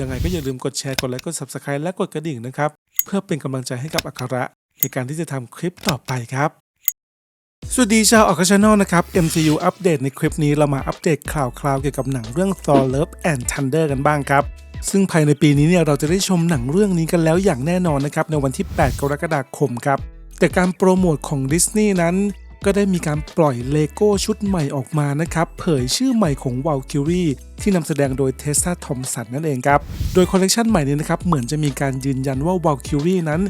ยังไงก็อย่าลืมกดแชร์กดไลค์กด Subscribe และกดกระดิ่งนะครับ เพื่อเป็นกำลังใจให้กับอัคระ ในการที่จะทำคลิปต่อไปครับสวัสดีชาวออกชานอลนะครับ MCU อัปเดตในคลิปนี้เรามาอัปเดตข่าวคราวเกี่ยวกับหนังเรื่อง Thor Love and Thunder กันบ้างครับ ซึ่งภายในปีนี้เนี่ยเราจะได้ชมหนังเรื่องนี้กันแล้วอย่างแน่นอนนะครับ ในวันที่ 8 กรกฎาคมครับ แต่การโปรโมทของดิสนีย์นั้น ก็ได้มีการปล่อยเลโก้ชุดใหม่ออกมานะครับ เผยชื่อใหม่ของว a ลคิรีที่นำแสดงโดยเทสซาทอมสันนั่นเองครับ โดยคอลเลกชันใหม่นี้นะครับ เหมือนจะมีการยืนยันว่าว a ลคิรีนั้น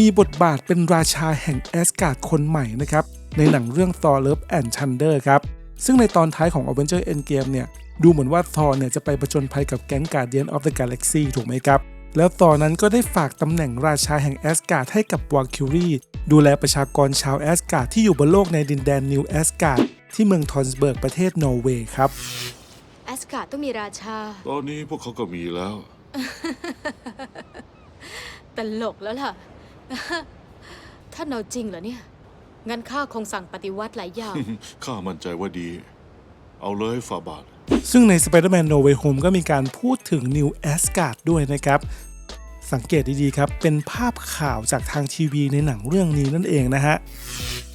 มีบทบาทเป็นราชาแห่งแอสการ์ดคนใหม่นะครับ ในหนังเรื่อง Thor Love and Thunder ครับ ซึ่งในตอนท้ายของ Avenger Endgame เนี่ย ดูเหมือนว่า Thor เนี่ยจะไปประจนภัยกับแก๊ง Guardian of the Galaxy ถูกไหมครับ แล้ว Thor นั้นก็ได้ฝากตำแหน่งราชาแห่งแอสการ์ดให้กับ Valkyrie ดูแลประชากรชาวแอสการ์ดที่อยู่บนโลกในดินแดนนิวแอสการ์ดที่เมืองทอนสเบิร์กประเทศนอร์เวย์ครับ แอสการ์ดต้องมีราชา ตอนนี้พวกเขาก็มีแล้ว ตลกแล้วล่ะ ท่านเอาจริงเหรอเนี่ย งั้นข้าคงสั่งปฏิวัติหลายอย่าง ข้ามั่นใจว่าดี เอาเลยฝ่าบาท ซึ่งใน Spider-Man No Way Home ก็มีการพูดถึง New Asgard ด้วยนะครับ สังเกตดีๆครับ เป็นภาพข่าวจากทางทีวีในหนังเรื่องนี้นั่นเองนะฮะ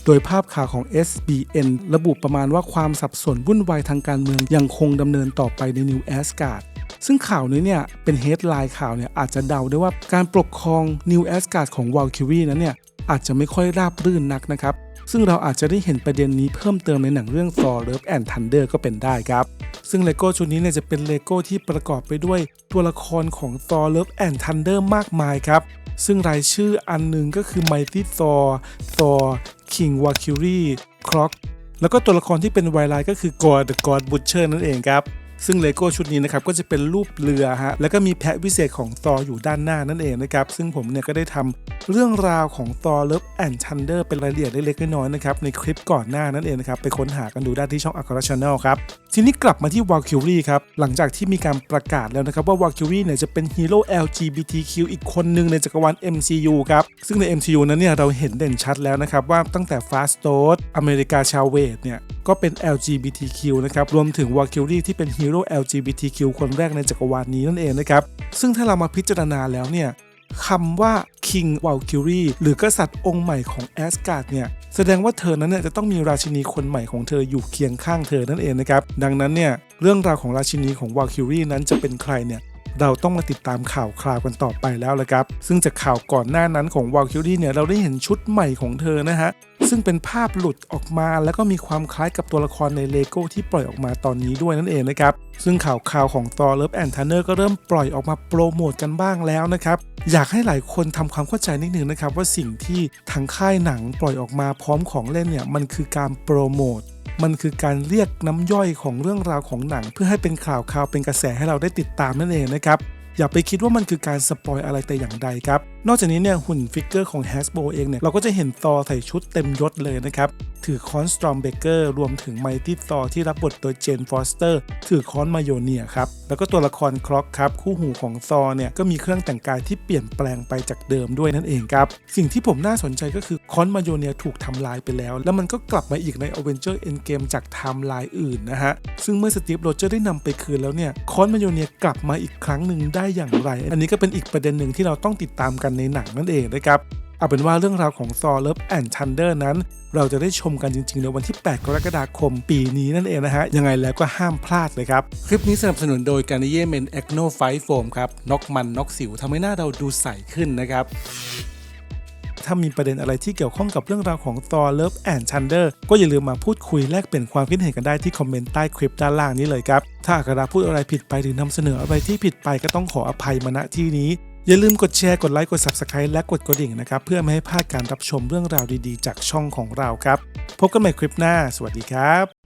โดยภาพข่าวของ SBN ระบุประมาณว่าความสับสนวุ่นวายทางการเมืองยังคงดำเนินต่อไปใน New Asgard ซึ่งข่าวนี้เนี่ยเป็นเฮดไลน์ข่าวเนี่ยอาจจะเดาได้ว่าการปกครอง New Asgard ของ Valkyrie นั้นเนี่ยอาจจะไม่ค่อยราบรื่นนักนะครับ ซึ่งเราอาจจะได้เห็นประเด็นนี้เพิ่มเติมในหนังเรื่อง Thor Love and Thunder ก็เป็นได้ครับ ซึ่งเลโก้ชุดนี้เนี่ยจะเป็นเลโก้ที่ประกอบไปด้วยตัวละครของ Thor Love and Thunder มากมายครับ ซึ่งรายชื่ออันหนึ่งก็คือ Mighty Thor Thor King Valkyrie Croc แล้วก็ตัวละครที่เป็นไวไลท์ก็คือ God the God Butcher นั่นเองครับ ซึ่งเลโก้ชุดนี้นะครับก็จะเป็นรูปเรือฮะแล้วก็มีแพะวิเศษของตออยู่ด้านหน้านั่นเองนะครับซึ่งผมเนี่ยก็ได้ทำเรื่องราวของตอเลิฟแอนด์ชันเดอร์เป็นรายละเอียดเล็กๆน้อยๆนะครับในคลิปก่อนหน้านั่นเองนะครับไปค้นหากันดูได้ที่ช่อง a k a r a Channel ครับ ทีนี้กลับมาที่ Valkyrie ครับ หลังจากที่มีการประกาศแล้วนะครับว่า Valkyrie เนี่ยจะเป็นฮีโร่ LGBTQ อีกคนหนึ่งในจักรวาล MCU ครับ ซึ่งใน MCU นั้นเนี่ยเราเห็นเด่นชัดแล้วนะครับว่าตั้งแต่ Fast t o a d อเมริกาชาวเวทเนี่ยก็เป็น LGBTQ นะครับรวมถึง Valkyrie ที่เป็นฮีโร่ LGBTQ คนแรกในจักรวาลนี้นั่นเองนะครับซึ่งถ้าเรามาพิจารณาแล้วเนี่ยคำว่า King Valkyrie หรือกษัตริย์องค์ใหม่ของแอสการ์ดเนี่ย แสดงว่าเธอนั้นเนี่ยจะต้องมีราชินีคนใหม่ของเธออยู่เคียงข้างเธอนั่นเองนะครับดังนั้นเนี่ยเรื่องราวของราชินีของวาคิรีนั้นจะเป็นใครเนี่ย เราต้องมาติดตามข่าวคราวกันต่อไปแล้วละครับ ซึ่งจากข่าวก่อนหน้านั้นของ Valkyrie เนี่ยเราได้เห็นชุดใหม่ของเธอนะฮะ ซึ่งเป็นภาพหลุดออกมาแล้วก็มีความคล้ายกับตัวละครในเลโก้ที่ปล่อยออกมาตอนนี้ด้วยนั่นเองนะครับ ซึ่งข่าวข่าวของ Thor Love and Thunder ก็เริ่มปล่อยออกมาโปรโมทกันบ้างแล้วนะครับอยากให้หลายคนทำความเข้าใจนิดนึงนะครับว่าสิ่งที่ทางค่ายหนังปล่อยออกมาพร้อมของเล่นเนี่ยมันคือการโปรโมท มันคือการเรียกน้ำย่อยของเรื่องราวของหนัง เพื่อให้เป็นข่าวข่าวเป็นกระแสให้เราได้ติดตามนั่นเองนะครับอย่าไปคิดว่ามันคือการสปอยอะไรแต่อย่างใดครับ นอกจากนี้เนี่ยหุ่นฟิกเกอร์ของ Hasbro เองเนี่ยเราก็จะเห็นตอใส่ชุดเต็มยศเลยนะครับ ถือค้อนสตรอมเบเกอร์รวมถึงไมตี้ตอที่รับบทโดยเจนฟอสเตอร์ ถือค้อนมาโยเนียครับ แล้วก็ตัวละครคล็อกครับ คู่หูของซอเนี่ยก็มีเครื่องแต่งกายที่เปลี่ยนแปลงไปจากเดิมด้วยนั่นเองครับ สิ่งที่ผมน่าสนใจก็คือค้อนมาโยเนียถูกทำลายไปแล้ว แล้วมันก็กลับมาอีกใน Avenger Endgame จากไทม์ไลน์อื่นนะฮะซึ่งเมื่อสตีฟโรเจอร์ได้นำไปคืนแล้วเนี่ยค้อนมาโยเนียกลับมาอีกครั้งหนึ่งได้อย่างไร อันนี้ก็เป็นอีกประเด็นหนึ่งที่เราต้องติดตามกันในหนังนั่นเองนะครับ เอาเป็นว่าเรื่องราวของ Thor Love and Thunder นั้น เราจะได้ชมกันจริงๆ ในวันที่ 8 กรกฎาคมปีนี้นั่นเองนะฮะ ยังไงแล้วก็ห้ามพลาดเลยครับ คลิปนี้สนับสนุนโดยการเย่เมนแอคโนไฟโฟมครับน็อกมันน็อกสิวทำให้หน้าเราดูใสขึ้นนะครับถ้ามีประเด็นอะไรที่เกี่ยวข้องกับเรื่องราวของ Thor Love and Thunder ก็อย่าลืมมาพูดคุยแลกเปลี่ยนความคิดเห็นกันได้ที่คอมเมนต์ใต้คลิปด้านล่างนี้เลยครับ ถ้าอากราพูดอะไรผิดไปหรือนำเสนออะไรที่ผิดไปก็ต้องขออภัยมาณที่นี้ อย่าลืมกดแชร์กดไลค์กด Subscribe และกดกระดิ่งนะครับ เพื่อไม่ให้พลาดการรับชมเรื่องราวดีๆ จากช่องของเราครับ พบกันใหม่คลิปหน้า สวัสดีครับ